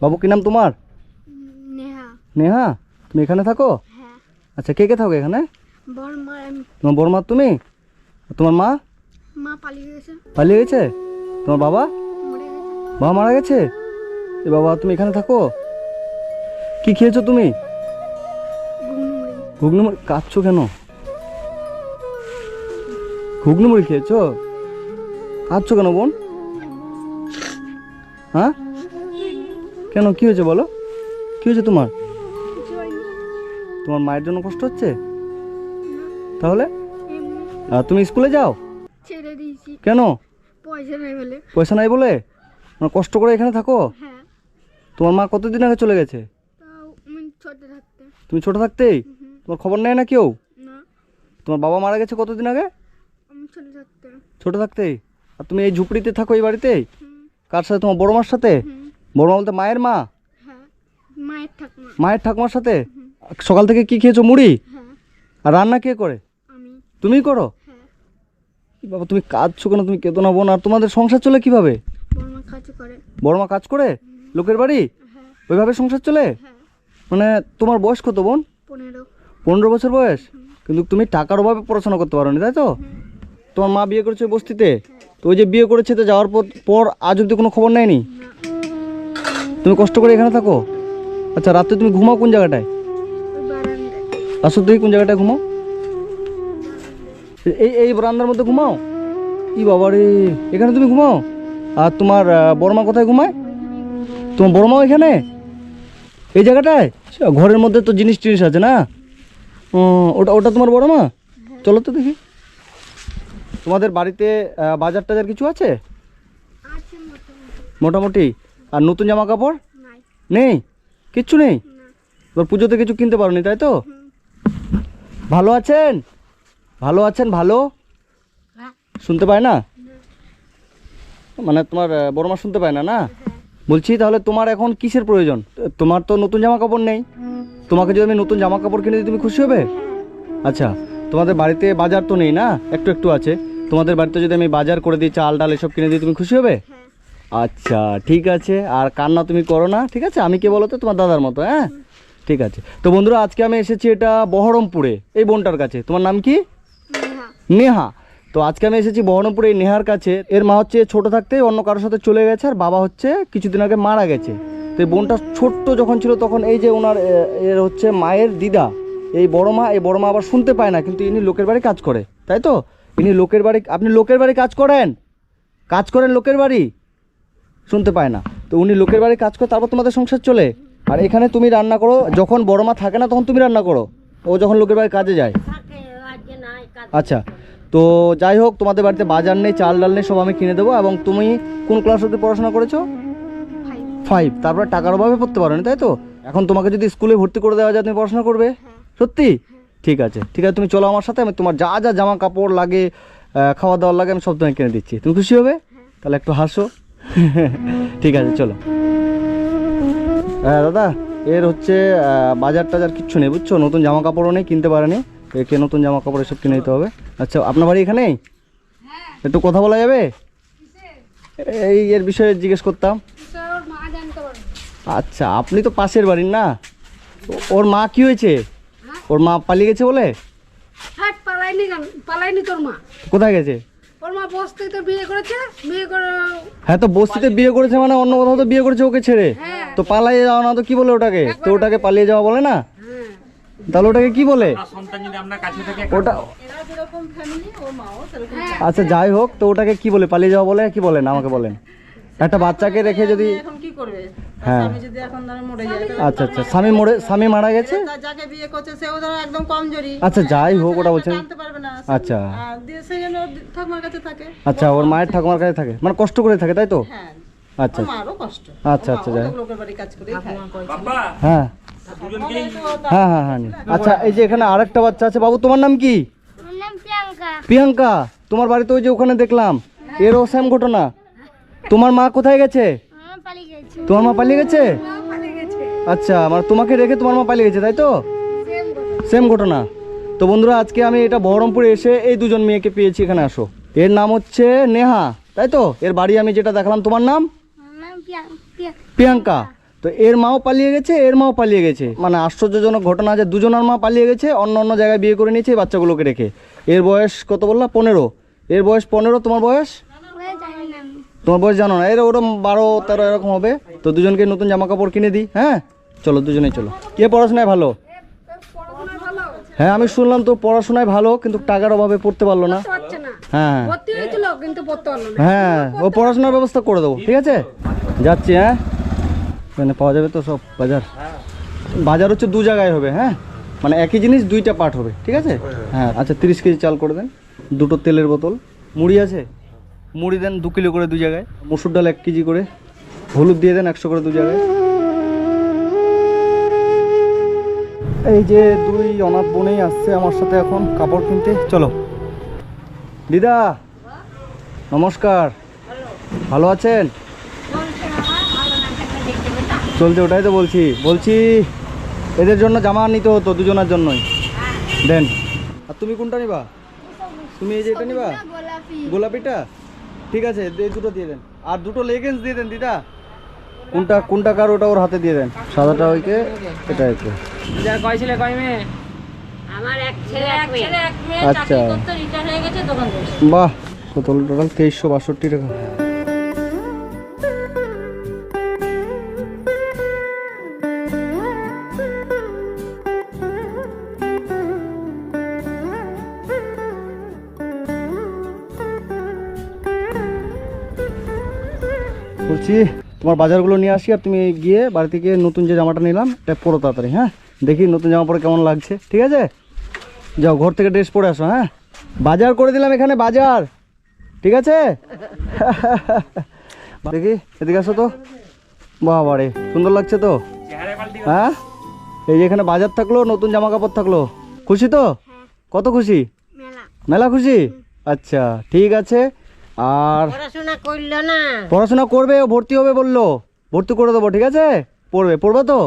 বাবু কি নাম তোমার? নেহা। নেহা? তুমি এখানে থাকো? হ্যাঁ। আচ্ছা কে কে থাকো এখানে? তোমার বড় মা তুমি? আর তোমার মা? মা পালিয়ে গেছে। পালিয়ে গেছে? তোমার বাবা? বাবা মারা গেছে? এ বাবা তুমি এখানে থাকো? কি খেয়েছো তুমি? ঘুগনি মুড়ি? কাঁদছো কেন? ঘুগনি মুড়ি খেয়েছো? কাঁদছো কেন বোন? হ্যাঁ? কেন? কি হয়েছে বলো? কি হয়েছে তোমার? তোমার মায়ের জন্য কষ্ট হচ্ছে? তাহলে? আর তুমি স্কুলে যাও? ছেড়ে দিয়েছি। কেন? পয়সা নেই বলে। পয়সা নাই বলে? মানে কষ্ট করে এখানে থাকো? হ্যাঁ। তোমার মা কতদিন আগে চলে গেছে? তাও ছোট থাকতে। তুমি ছোট থাকতেই? তোমার খবর নেয় না কেউ? তোমার বাবা মারা গেছে কতদিন আগে? ছোট থাকতে। থাকতেই? আর তুমি এই ঝুপড়িতে থাকো এই বাড়িতে কার সাথে? তোমার বড় মার সাথে? হুম বড় মা? বলতে মায়ের মা হ্যাঁ মায়ের ঠাকুমার সাথে? সকাল থেকে কি খেয়েছো মুড়ি? হ্যাঁ। আর রান্না কে করে? তুমিই করো? হ্যাঁ। বাবা তুমি কাজ কাঁদছো কেন? তুমি কেতো না বোন। আর তোমাদের সংসার চলে কীভাবে? বড় মা কাজ করে? লোকের বাড়ি? ওইভাবে সংসার চলে? মানে তোমার বয়স কত বোন? পনেরো। বছর বয়স? কিন্তু তুমি টাকার অভাবে পড়াশোনা করতে পারো তাই তো? তোমার মা বিয়ে করেছে বস্তিতে? তো ওই যে বিয়ে করেছে তো যাওয়ার পর পর আজ অব্দি কোনো খবর নেয়নি? না। তুমি কষ্ট করে এখানে থাকো? আচ্ছা রাতে তুমি ঘুমাও কোন জায়গাটায়? আসো দেখি কোন জায়গাটায় ঘুমাও। এই এই বারান্দার মধ্যে ঘুমাও। ই বাবা রে এখানে তুমি ঘুমাও? আর তোমার আহ, বড় মা কোথায় ঘুমায়? তোমার বড় মাও এখানে? এই জায়গাটায়? ঘরের মধ্যে তো জিনিস টিনিস আছে না? ওটা ওটা তোমার বড় মা? চলো তো দেখি। তোমাদের বাড়িতে বাজার টাজার কিছু আছে? মোটামুটি? আর নতুন জামা কাপড় নেই? কিচ্ছু নেই? এবার পুজোতে কিছু কিনতে পারোনি তাই তো? ভালো আছেন? ভালো আছেন ভালো? হ্যাঁ। শুনতে পায় না? মানে তোমার বড় মা শুনতে পায় না না? বলছি তাহলে তোমার এখন কিসের প্রয়োজন? তোমার তো নতুন জামা কাপড় নেই তোমাকে যদি আমি নতুন জামা কাপড় কিনে দিই তুমি খুশি হবে? আচ্ছা তোমাদের বাড়িতে বাজার তো নেই না? একটু একটু আছে। তোমাদের বাড়িতে যদি আমি বাজার করে দিই চাল ডাল এসব কিনে দিই তুমি খুশি হবে? হ্যাঁ। আচ্ছা ঠিক আছে। আর কান্না তুমি করো না ঠিক আছে? আমি কে বলো তো তোমার দাদার মতো হ্যাঁ? ঠিক আছে। তো বন্ধুরা আজকে আমি এসেছি এটা বহরমপুরে এই বোনটার কাছে। তোমার নাম কি? নেহা। নেহা। তো আজকে আমি এসেছি বহরমপুরে এই নেহার কাছে। এর মা হচ্ছে ছোট থাকতেই অন্য কারোর সাথে চলে গেছে আর বাবা হচ্ছে কিছুদিন আগে মারা গেছে। তো এই বোনটা ছোট্ট যখন ছিল তখন এই যে ওনার এর হচ্ছে মায়ের দিদা এই বড় মা এই বড় মা আবার শুনতে পায় না কিন্তু ইনি লোকের বাড়ি কাজ করে তাই তো? ইনি লোকের বাড়ি আপনি লোকের বাড়ি কাজ করেন? কাজ করেন লোকের বাড়ি? শুনতে পায় না। তো উনি লোকের বাড়ি কাজ করে তারপর তোমাদের সংসার চলে। আর এখানে তুমি রান্না করো, যখন বড় মা থাকে না তখন তুমি রান্না করো। ও যখন লোকের বাড়ি কাজে যায়। আচ্ছা তো যাই হোক, তোমাদের বাড়িতে বাজার নেই, চাল ডাল নেই, সব আমি কিনে দেবো। এবং তুমি কোন ক্লাস অব্দি পড়াশোনা করেছ? ফাইভ তারপরে টাকার অভাবে পড়তে পারো না তাই তো? এখন তোমাকে যদি স্কুলে ভর্তি করে দেওয়া যায়, তুমি পড়াশোনা করবে? সত্যি? ঠিক আছে। ঠিক আছে, তুমি চলো আমার সাথে, আমি তোমার যা যা জামা কাপড় লাগে খাওয়া দাওয়ার লাগে, আমি সব তোমায় কিনে দিচ্ছি। তুমি খুশি হবে? তাহলে একটু হাসো। ঠিক আছে চলো। হ্যাঁ দাদা এর হচ্ছে বাজার টাজার কিচ্ছু নেই বুঝছ? নতুন জামা কাপড়ও নেই কিনতে পারেনি। একে নতুন জামা কাপড় এসব কিনে নিতে হবে। আচ্ছা আপনার বাড়ি এখানেই একটু কথা বলা যাবে? এই এর বিষয়ে জিজ্ঞেস করতাম। আচ্ছা আপনি তো পাশের বাড়ির না? ওর মা কি হয়েছে? ওর মা পালিয়ে গেছে বলে? হ্যাঁ পালাইনি পালাইনি তোর মা। কোথায় গেছে? ওর মা বসতে বিয়ে করেছে বিয়ে করে হ্যাঁ তো বস্তিতে বিয়ে করেছে মানে অন্য কোথাও তো বিয়ে করেছে ওকে ছেড়ে? হ্যাঁ। তো পালিয়ে যাওয়া না তো কি বলে ওটাকে? তো ওটাকে পালিয়ে যাওয়া বলে না? হ্যাঁ। তাহলে ওটাকে কি বলে? ওটা আচ্ছা যাই হোক তো ওটাকে কি বলে? পালিয়ে যাওয়া বলে কি বলেন আমাকে বলেন। একটা বাচ্চাকে রেখে যদি এখন কি করবে? হ্যাঁ। আমি যদি এখন ধরো মরে যাই আচ্ছা আচ্ছা। স্বামী মরে স্বামী মারা গেছে? তার যাকে বিয়ে করছে সেও ধরো একদম কমজোরি। আচ্ছা যাই হোক ওটা বলছেন জানতে পারবে না আচ্ছা। আর দিয়ে সেই জন্য ওর ঠাকুমার কাছে থাকে। আচ্ছা ওর মায়ের ঠাকুমার কাছে থাকে। মানে কষ্ট করে থাকে তাই তো? হ্যাঁ। আচ্ছা। কষ্ট। আচ্ছা আচ্ছা যাই। হোক। লোকের বাড়ি কাজ করে হ্যাঁ। হ্যাঁ হ্যাঁ হ্যাঁ আচ্ছা এই যে এখানে আরেকটা বাচ্চা আছে বাবু তোমার নাম কি? প্রিয়াঙ্কা। তোমার বাড়িতে ওই যে ওখানে দেখলাম। এরও সেম ঘটনা। তোমার মা কোথায় গেছে? তোমার মা পালিয়ে গেছে? আচ্ছা মানে তোমাকে রেখে তোমার মা পালিয়ে গেছে তাই তো? সেম ঘটনা। তো বন্ধুরা আজকে আমি এটা বহরমপুরে এসে এই দুজন মেয়েকে পেয়েছি এখানে আসো। এর নাম হচ্ছে নেহা তাই তো? এর বাড়ি আমি যেটা দেখালাম তোমার নাম? প্রিয়াঙ্কা। তো এর মাও পালিয়ে গেছে এর মাও পালিয়ে গেছে। মানে আশ্চর্যজনক ঘটনা যে দুজনের মা পালিয়ে গেছে অন্য অন্য জায়গায় বিয়ে করে নিয়েছে এই বাচ্চাগুলোকে রেখে। এর বয়স কত বললা? পনেরো। এর বয়স পনেরো তোমার বয়স? তোমার বয়স জানো না? এর ওরম বারো, তেরো এরকম হবে। তো দুজনকে নতুন জামা কাপড় কিনে দিই হ্যাঁ? চলো, দুজনেই চলো। কে পড়াশোনায় ভালো? হ্যাঁ আমি শুনলাম তো পড়াশোনায় ভালো, কিন্তু টাকার অভাবে পড়তে পারল না। হ্যাঁ না হ্যাঁ ও পড়াশোনার ব্যবস্থা করে দেবো, ঠিক আছে? যাচ্ছি হ্যাঁ? মানে পাওয়া যাবে তো সব বাজার। বাজার হচ্ছে দু জায়গায় হবে হ্যাঁ? মানে একই জিনিস, দুইটা পার্ট হবে, ঠিক আছে? হ্যাঁ আচ্ছা তিরিশ কেজি চাল করে দেন। দুটো তেলের বোতল। মুড়ি আছে? মুড়ি দেন দু কিলো করে দু জায়গায়। মসুর ডাল এক কেজি করে। হলুদ দিয়ে দেন একশো করে দু জায়গায়। এই যে দুই অনাথ বোনেই আসছে আমার সাথে এখন, কাপড় কিনতে। চলো। দিদা, নমস্কার। ভালো আছেন? চলছে ওটাই তো বলছি। বলছি, এদের জন্য জামা নিতে হতো, দুজনের জন্যই। দেন। আর তুমি কোনটা নিবা? তুমি এই যে এটা নিবা? গোলাপিটা? ঠিক আছে এই দুটো দিয়ে দেন। আর দুটো লেগেন্স দিয়ে দেন দিদা। কোনটা কোনটা কার ওটা ওর হাতে দিয়ে দেন। সাদাটা ওইকে এটা একে। কয় ছেলে কয় মেয়ে? আমার এক ছেলে এক মেয়ে ছেলে এক মেয়ে আচ্ছা। হয়ে বাহ কত টোটাল তেইশশো বাষট্টি টাকা। বলছি তোমার বাজারগুলো নিয়ে আসি আর তুমি গিয়ে বাড়ি থেকে নতুন যে জামাটা নিলাম এটা পরো তাড়াতাড়ি হ্যাঁ? দেখি নতুন জামা পরে কেমন লাগছে ঠিক আছে? যাও ঘর থেকে ড্রেস পরে আসো হ্যাঁ? বাজার করে দিলাম এখানে বাজার ঠিক আছে? দেখি এদিকে আসো তো। বাবা রে সুন্দর লাগছে তো? হ্যাঁ? এই যে এখানে বাজার থাকল নতুন জামা কাপড় থাকল। খুশি তো? কত খুশি? মেলা। মেলা খুশি? আচ্ছা ঠিক আছে। আর পড়াশোনা করল না। পড়াশোনা করবে ও ভর্তি হবে বলল। ভর্তি করে দেবো ঠিক আছে? পড়বে পড়বে তো?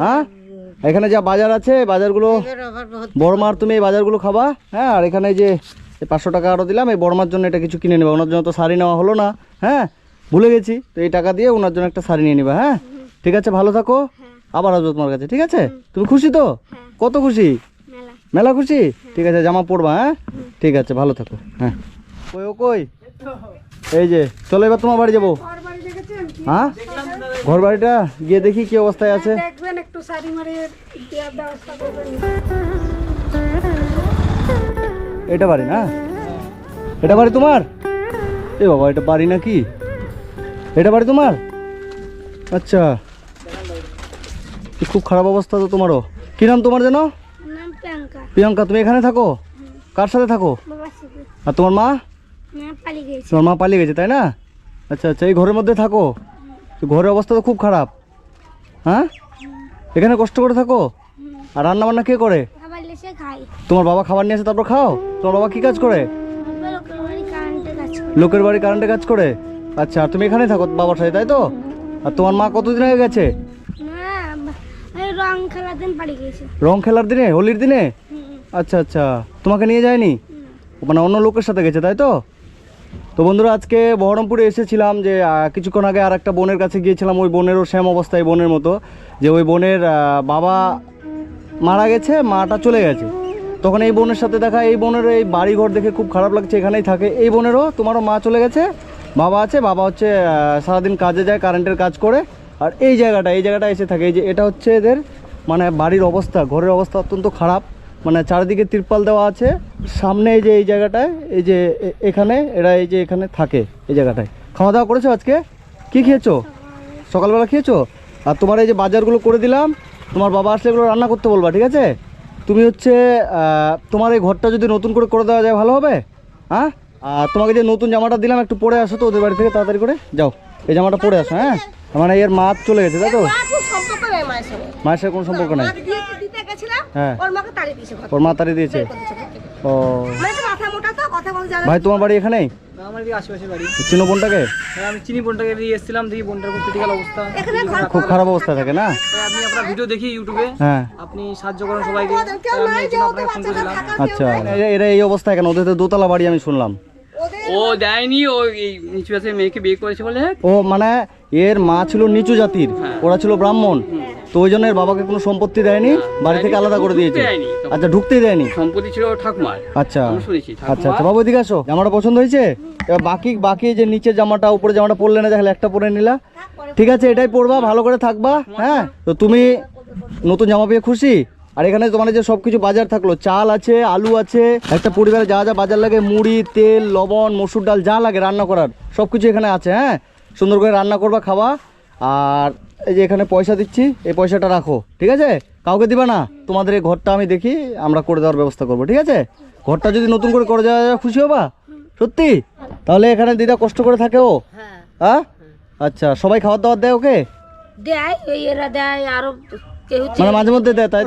হ্যাঁ? এখানে যা বাজার আছে বাজারগুলো বড়মার তুমি এই বাজারগুলো খাবা হ্যাঁ? আর এখানে যে পাঁচশো টাকা আরও দিলাম এই বড়মার জন্য এটা কিছু কিনে নেবে। ওনার জন্য তো শাড়ি নেওয়া হলো না হ্যাঁ? ভুলে গেছি। তো এই টাকা দিয়ে ওনার জন্য একটা শাড়ি নিয়ে নেবে হ্যাঁ? ঠিক আছে ভালো থাকো। আবার আসব তোমার কাছে ঠিক আছে? তুমি খুশি তো? কত খুশি? মেলা। মেলা খুশি? ঠিক আছে জামা পরবা হ্যাঁ? ঠিক আছে ভালো থাকো হ্যাঁ। কই ও কই? এই যে চলো এবার তোমার বাড়ি যাব। হ্যাঁ? ঘর বাড়িটা গিয়ে দেখি কি অবস্থায় আছে। দেখবেন একটু শাড়ি মারি দেওয়ার ব্যবস্থা করবেন। এটা বাড়ি না? এটা বাড়ি তোমার? এ বাবা এটা বাড়ি নাকি? এটা বাড়ি তোমার? আচ্ছা। খুব খারাপ অবস্থা তো তোমারও। কি নাম তোমার যেন? প্রিয়াঙ্কা। তুমি এখানে থাকো? কার সাথে থাকো? আর তোমার মা? তোমার মা পালিয়ে গেছে তাই না? আচ্ছা আচ্ছা এই ঘরের মধ্যে থাকো। ঘরের অবস্থা তো খুব খারাপ। হ্যাঁ? এখানে কষ্ট করে থাকো। আর রান্না বান্না কে করে? তোমার বাবা খাবার নিয়ে আসে তারপর খাও? তোমার বাবা কি কাজ করে? লোকের বাড়ি কারেন্টে কাজ করে। আচ্ছা আর তুমি এখানে থাকো বাবার সাথে তাই তো? আর তোমার মা কতদিন আগে গেছে? রং খেলার দিনে হোলির দিনে? আচ্ছা আচ্ছা। তোমাকে নিয়ে যায়নি? মানে অন্য লোকের সাথে গেছে তাই তো? তো বন্ধুরা, আজকে বহরমপুরে এসেছিলাম যে কিছুক্ষণ আগে আর একটা বোনের কাছে গিয়েছিলাম, ওই বোনেরও সেম অবস্থায় বোনের মতো, যে ওই বোনের বাবা মারা গেছে, মাটা চলে গেছে। তখন এই বোনের সাথে দেখা, এই বোনের এই বাড়ি ঘর দেখে খুব খারাপ লাগছে, এখানেই থাকে। এই বোনেরও, তোমারও মা চলে গেছে, বাবা আছে, বাবা হচ্ছে সারাদিন কাজে যায়, কারেন্টের কাজ করে, আর এই জায়গাটা এই জায়গাটা এসে থাকে। এই যে, এটা হচ্ছে এদের মানে বাড়ির অবস্থা, ঘরের অবস্থা অত্যন্ত খারাপ। মানে চারিদিকে তিরপাল দেওয়া আছে। সামনে এই যে এই জায়গাটায় এই যে এখানে এরা এই যে এখানে থাকে এই জায়গাটায়। খাওয়া দাওয়া করেছ আজকে? কি খেয়েছো? সকালবেলা খেয়েছো? আর তোমার এই যে বাজারগুলো করে দিলাম তোমার বাবা আসলে এগুলো রান্না করতে বলবা ঠিক আছে? তুমি হচ্ছে তোমার এই ঘরটা যদি নতুন করে করে দেওয়া যায় ভালো হবে? হ্যাঁ? আর তোমাকে যে নতুন জামাটা দিলাম একটু পরে আসো তো ওদের বাড়ি থেকে তাড়াতাড়ি করে। যাও এই জামাটা পরে আসো হ্যাঁ? মানে এর মা চলে গেছে তাই তো? মায়ের সাথে কোনো সম্পর্ক নাই? হ্যাঁ। ওর মাকে তাড়িয়ে দিয়েছে ঘর ওর মা তাড়িয়ে দিয়েছে? ও। মানে তো মাথা মোটা তো কথা বলতে জানে ভাই তোমার বাড়ি এখানেই আমার কি আশেপাশে বাড়ি। চিনো বোনটাকে? হ্যাঁ আমি চিনি বোনটাকে দিয়ে এসেছিলাম দেখি বোনটার খুব ক্রিটিক্যাল অবস্থা। এখানে ঘর খুব খারাপ অবস্থা থাকে না? তাই আপনি আপনার ভিডিও দেখি ইউটিউবে হ্যাঁ। আপনি সাহায্য করেন সবাইকে। কেউ আমি নাই এই যে জন্য ওদের আপনাকে ফোন বাচ্চাটা করেছিলাম। আচ্ছা এরা- এরা এই অবস্থা কেন? ওদের তো দোতলা বাড়ি আমি শুনলাম। ওদের ও দেয়নি ও এই নিচু আছে মেয়েকে বিয়ে করেছে বলে। ও মানে এর মা ছিল নিচু জাতির ওরা ছিল ব্রাহ্মণ। তো ওই জন্য এর বাবাকে কোনো সম্পত্তি দেয়নি বাড়ি থেকে আলাদা করে দিয়েছে। আচ্ছা ঢুকতেই দেয়নি। সম্পত্তি ছিল ঠাকুমার আচ্ছা আচ্ছা আচ্ছা বাবু এদিকে আসো। জামাটা পছন্দ হয়েছে। এবার বাকি বাকি যে নিচের জামাটা উপরে জামাটা পরলে না তাহলে একটা পরে নিলা। ঠিক আছে এটাই পরবা ভালো করে থাকবা হ্যাঁ? তো তুমি নতুন জামা পেয়ে খুশি? আর এখানে তোমার যে সব কিছু বাজার থাকল চাল আছে আলু আছে একটা পরিবারে যা যা বাজার লাগে মুড়ি তেল লবণ মসুর ডাল যা লাগে রান্না করার সব কিছু এখানে আছে হ্যাঁ? সুন্দর করে রান্না করবা খাওয়া। আর এই যে এখানে পয়সা দিচ্ছি এই পয়সাটা রাখো ঠিক আছে? কাউকে দিবা না। তোমাদের এই ঘরটা আমি দেখি আমরা করে দেওয়ার ব্যবস্থা করব ঠিক আছে? ঘরটা যদি নতুন করে করে দেওয়া যায় খুশি হবা? সত্যি? তাহলে এখানে দিদা কষ্ট করে থাকে ও? হ্যাঁ। আচ্ছা সবাই খাবার দাবার দেয় ওকে? দেয় এরা দেয় আরও মানে মাঝে মধ্যে দেয় তাই?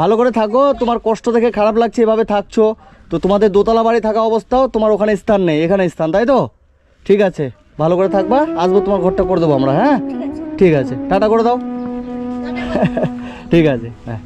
ভালো করে থাকো তোমার কষ্ট দেখে খারাপ লাগছে এভাবে থাকছো। তো তোমাদের দোতলা বাড়ি থাকা অবস্থাও তোমার ওখানে স্থান নেই এখানে স্থান তাই তো? ঠিক আছে। ভালো করে থাকবা, আসব তোমার ঘরটা করে দেবো আমরা হ্যাঁ? ঠিক আছে, টাটা করে দাও। ঠিক আছে হ্যাঁ।